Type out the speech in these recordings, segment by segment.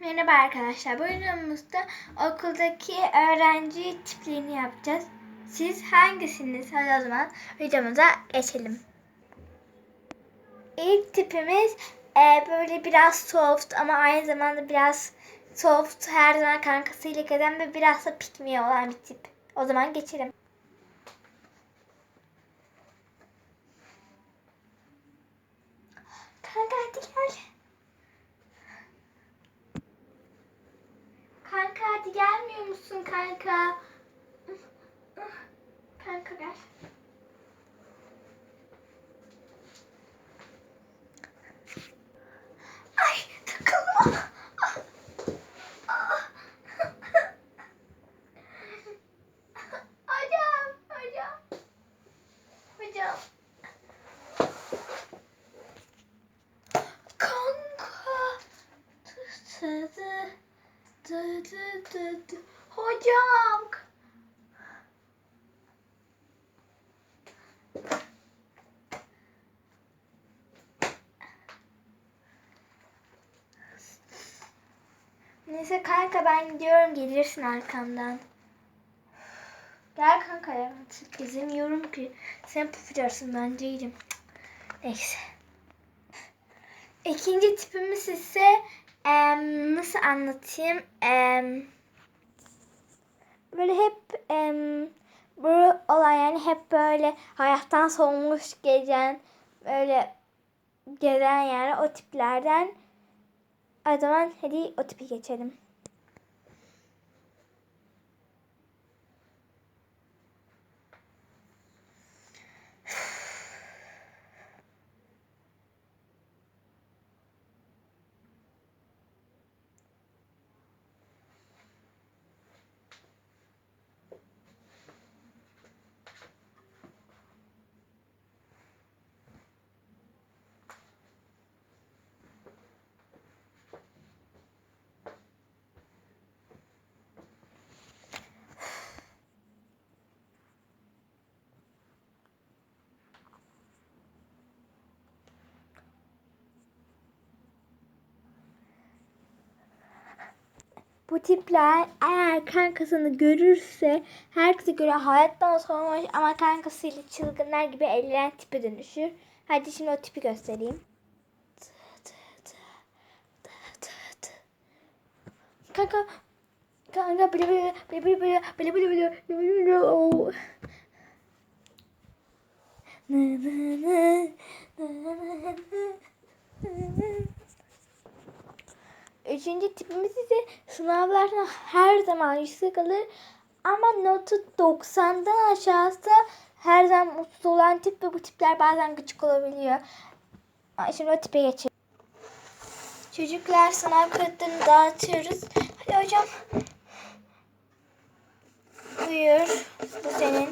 Merhaba arkadaşlar. Bu videomuzda okuldaki öğrenci tiplerini yapacağız. Siz hangisiniz? Hadi o zaman videomuza geçelim. İlk tipimiz e, böyle biraz soft ama aynı zamanda biraz soft her zaman kankasıyla gezen ve biraz da pikmiye olan bir tip. O zaman geçelim. Kanka hadi gel. Kanka gelmiyor musun kanka? Kanka gel. Ay takılma. Hocam, hocam. Hocam. Kanka. Dı dı dı dı dı dı. Hocam. Neyse kanka ben gidiyorum gelirsin arkamdan. Gel kanka ya. Gezemiyorum ki. Sen püfürüyorsun ben değilim. Neyse. İkinci tipimiz ise em, nasıl anlatayım? Em, böyle hep em, bu olan yani hep böyle hayattan soğumuş gezen böyle gezen yani o tiplerden. O zaman hadi o tipi geçelim. Bu tipler eğer kankasını görürse herkese göre hayattan soğumuş ama kankasıyla çılgınlar gibi eğlenen tipe dönüşür. Hadi şimdi o tipi göstereyim. Kanka kanka bile bile bile bile bile bile bile bile bile bile oo. Nı nı nı, nı nı nı. Üçüncü tipimiz ise sınavlardan her zaman yüksek alır ama notu 90'dan aşağısı her zaman mutsuz olan tip ve bu tipler bazen gıcık olabiliyor. Şimdi o tipe geçelim. Çocuklar sınav kağıtlarını dağıtıyoruz. Hadi hocam. Buyur. Bu senin.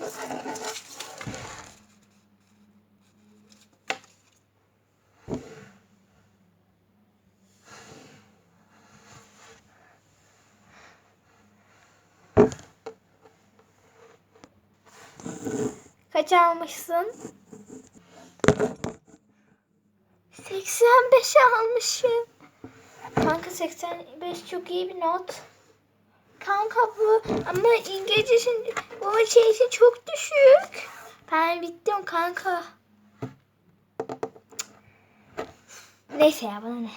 Kaç almışsın? 85 almışım. Kanka 85 çok iyi bir not. Kanka bu ama İngilizce şimdi bu şeysi çok düşük. Ben bittim kanka. Neyse ya bana ne.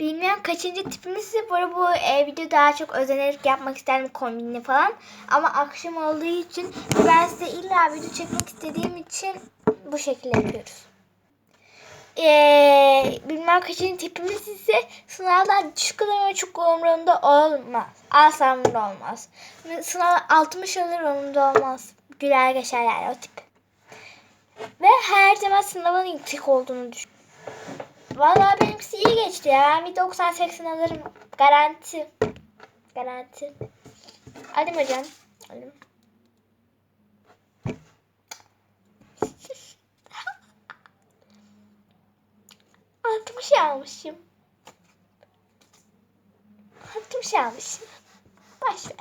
Bilmiyorum kaçıncı tipimiz bu arada bu e, video daha çok özenerek yapmak isterim kombinli falan. Ama akşam olduğu için ben size illa video çekmek istediğim için bu şekilde yapıyoruz. Ee, bilmem kaçıncı tipimiz ise sınavdan düşük ama çok umurumda olmaz. Asla umurumda olmaz. Sınav 60 alır umurumda olmaz. Güler geçer yani o tip. Ve her zaman sınavın yüksek olduğunu düşün. Vallahi benimkisi iyi geçti ya. Bir 90-80 alırım. Garanti. Garanti. Alayım hocam. Alayım. Altmış almışım. Altmış almışım. Boş ver.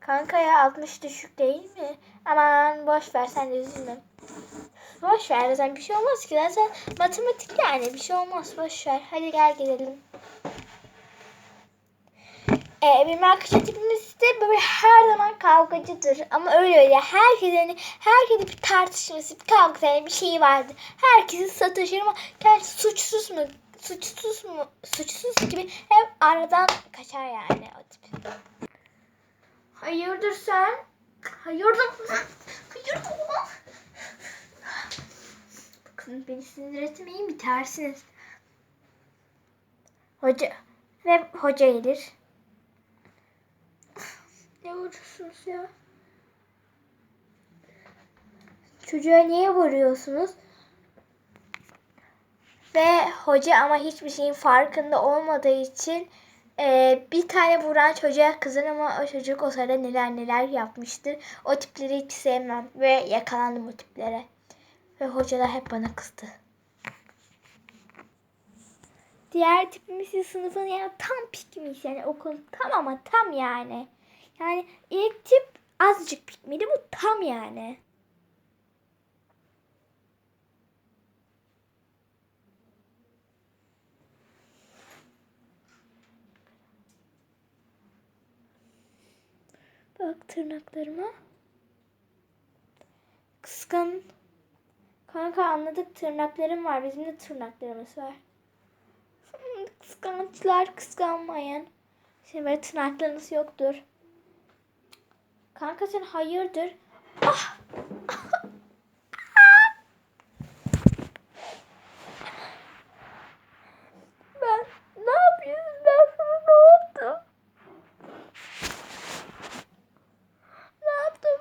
Kanka ya 60 düşük değil mi? Aman boş ver sen de üzülme. Boş ver zaten bir şey olmaz ki zaten matematik yani bir şey olmaz boş ver. Hadi gel gidelim. Ee, benim arkadaşlar tipimiz de böyle her zaman kavgacıdır. Ama öyle öyle. Herkes hani herkesin bir tartışması, bir kavgası yani bir şeyi vardır. Herkesi satışır ama kendisi suçsuz mu? Suçsuz mu? Suçsuz gibi hep aradan kaçar yani o tip. Hayırdır sen? Hayırdır? Hayırdır? Bakın beni sinir etmeyin bitersiniz. Hoca ve hoca gelir. Ne vuruyorsunuz ya? Çocuğa niye vuruyorsunuz? Ve hoca ama hiçbir şeyin farkında olmadığı için e, bir tane vuran çocuğa kızar ama o çocuk o sırada neler neler yapmıştır. O tipleri hiç sevmem ve yakalandım o tiplere. Ve hocalar hep bana kızdı. Diğer tipimiz sınıfın yani tam pikmiş yani okulun tam ama tam yani. Yani ilk tip azıcık pik miydi bu tam yani. Bak tırnaklarıma. Kıskan. Kanka anladık tırnaklarım var. Bizim de tırnaklarımız var. Kıskançlar kıskanmayın. Senin böyle tırnaklarınız yoktur. Kanka sen hayırdır? Ah! ben ne yapıyorsun? Ben sana ne yaptım? Ne yaptım?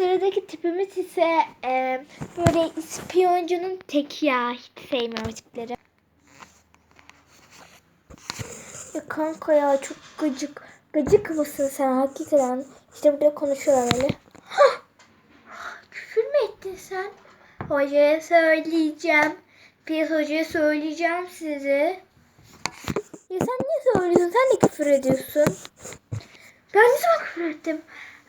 Sıradaki tipimiz ise e, böyle ispiyoncunun teki ya. Hiç sevmiyorum tipleri. Ya kanka ya çok gıcık. Gıcık mısın sen hakikaten? İşte burada konuşuyorlar öyle. Küfür mü ettin sen? Hocaya söyleyeceğim. Piyas hocaya söyleyeceğim sizi. Ya sen niye söylüyorsun? Sen de küfür ediyorsun. Ben ne zaman küfür ettim?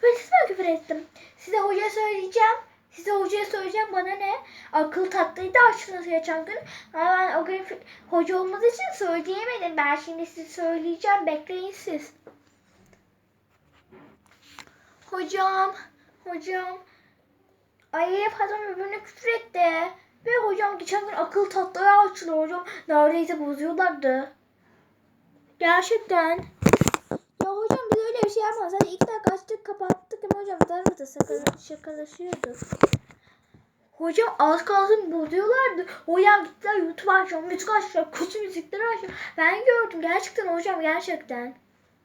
Ben ne zaman küfür ettim? Size hocaya söyleyeceğim. Size hocaya söyleyeceğim bana ne? Akıl tatlıydı açtınız geçen gün. Ama ben o gün hoca olmadığı için söyleyemedim. Ben şimdi size söyleyeceğim. Bekleyin siz. Hocam. Hocam. Ay patron birbirine küfür etti. Ve hocam geçen gün akıl tatlıya açıldı hocam. Neredeyse bozuyorlardı. Gerçekten. Ya hocam biz öyle bir şey yapmadık. Sadece ilk dakika açtık kapattık ama hocam şaka, şakalaşıyorduk. Hocam az kalsın bozuyorlardı. Hocam gittiler YouTube açıyor, müzik açıyor, kötü müzikleri açıyor. Ben gördüm gerçekten hocam gerçekten.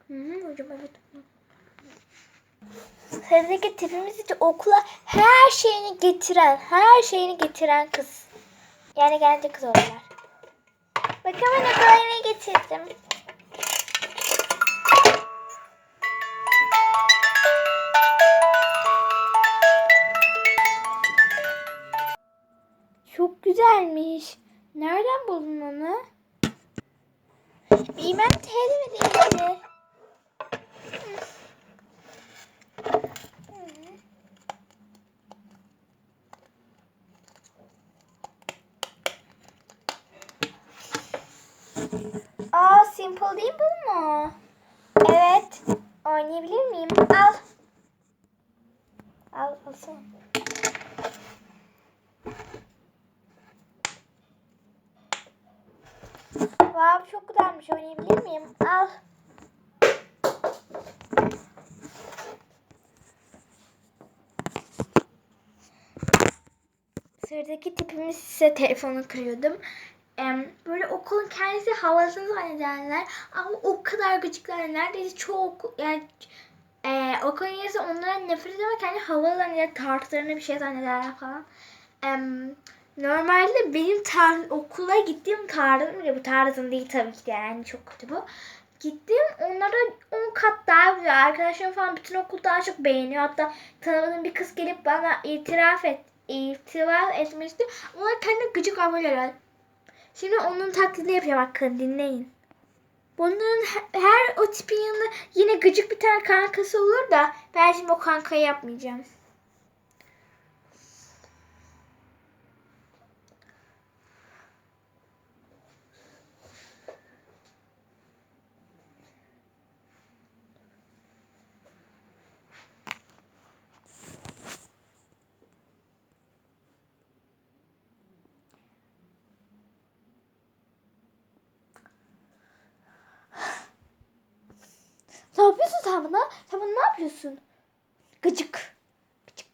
Hı hı hocam evet. Sıradaki tipimiz ise okula her şeyini getiren, her şeyini getiren kız. Yani genelde kız oluyorlar. Bakın ben okula ne getirdim. Çok güzelmiş. Nereden buldun onu? Bilmem teyze mi değildi. Aa simple değil bu mu? Evet. Oynayabilir miyim? Al çok güzelmiş. Oynayabilir miyim? Al. Sıradaki tipimiz ise telefonu kırıyordum. Böyle okulun kendisi havasını zannedenler ama o kadar gıcıklar neredeyse çok yani e, okulun yarısı onlara nefret eder kendi havalı zanneder tartlarını bir şey zannederler falan. Em, normalde benim tar okula gittiğim tarzım bile bu tarzım değil tabii ki de yani çok kötü bu. Gittim onlara 10 kat daha güzel. Arkadaşlarım falan bütün okul daha çok beğeniyor. Hatta tanımadığım bir kız gelip bana itiraf et, itiraf etmişti. Onlar kendi gıcık abiler. Şimdi onun taklidini yapıyor bakın dinleyin. Bunların he- her o tipin yanında yine gıcık bir tane kankası olur da ben şimdi o kankayı yapmayacağım. Yapıyorsun? Gıcık. Gıcık.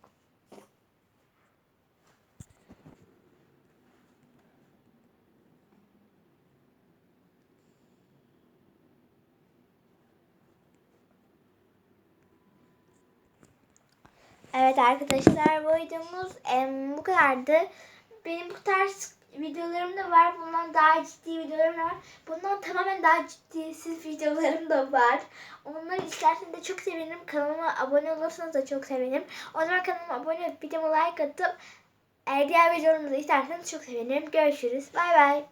Evet arkadaşlar bu videomuz em, bu kadardı. Benim bu tarz videolarım da var. Bundan daha ciddi videolarım da var. Bundan tamamen daha ciddisiz videolarım da var. Onları isterseniz de çok sevinirim. Kanalıma abone olursanız da çok sevinirim. O zaman kanalıma abone olup videoma like atıp eğer diğer videolarımı da isterseniz çok sevinirim. Görüşürüz. Bay bay.